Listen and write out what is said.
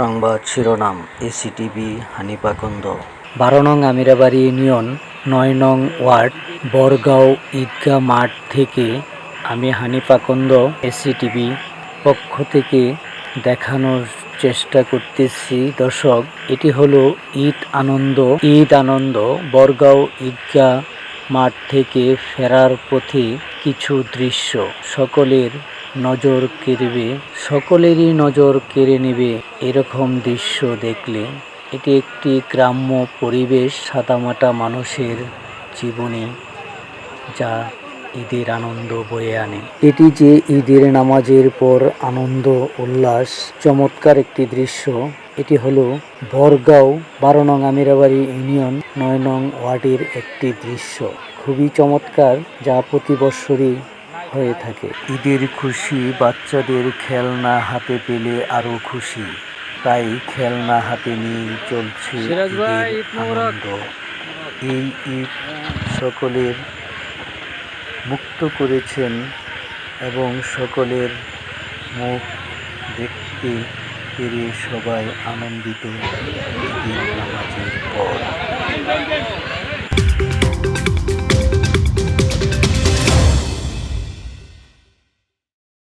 সংবাদ শিরোনাম এসিটিভি হানিপাকন্দ বারো নং আমিরাবাড়ি ইউনিয়ন, নয় নং ওয়ার্ড, বরগাঁও ঈদগাহ মাঠ থেকে আমি হানিপাকন্দ এসিটিভি পক্ষ থেকে দেখানোর চেষ্টা করতেছি। দর্শক, এটি হলো ঈদ আনন্দ। ঈদ আনন্দ, বরগাঁও ঈদগাহ মাঠ থেকে ফেরার পথে কিছু দৃশ্য। সকলের নজর কেড়বে, সকলেরই নজর কেড়ে নেবে এরকম দৃশ্য দেখলে। এটি একটি গ্রাম্য পরিবেশ সাদামাটা মানুষের জীবনে, যা ঈদের আনন্দ বয়ে আনে। এটি যে ঈদের নামাজের পর আনন্দ, উল্লাস, চমৎকার একটি দৃশ্য, এটি হলো বরগাঁও বারো নং আমিরাবাড়ি ইউনিয়ন নয় নং ওয়ার্ডের একটি দৃশ্য। খুবই চমৎকার, যা প্রতি বৎসরই হয়ে থাকে। ঈদের খুশি বাচ্চাদের খেলনা হাতে পেলে আরও খুশি। তাই খেলনা হাতে নিয়ে চলছে আনন্দ। এই ঈদ সকলের মুক্ত করেছেন এবং সকলের মুখ দেখতে পেরে সবাই আনন্দিত ঈদের নামাজ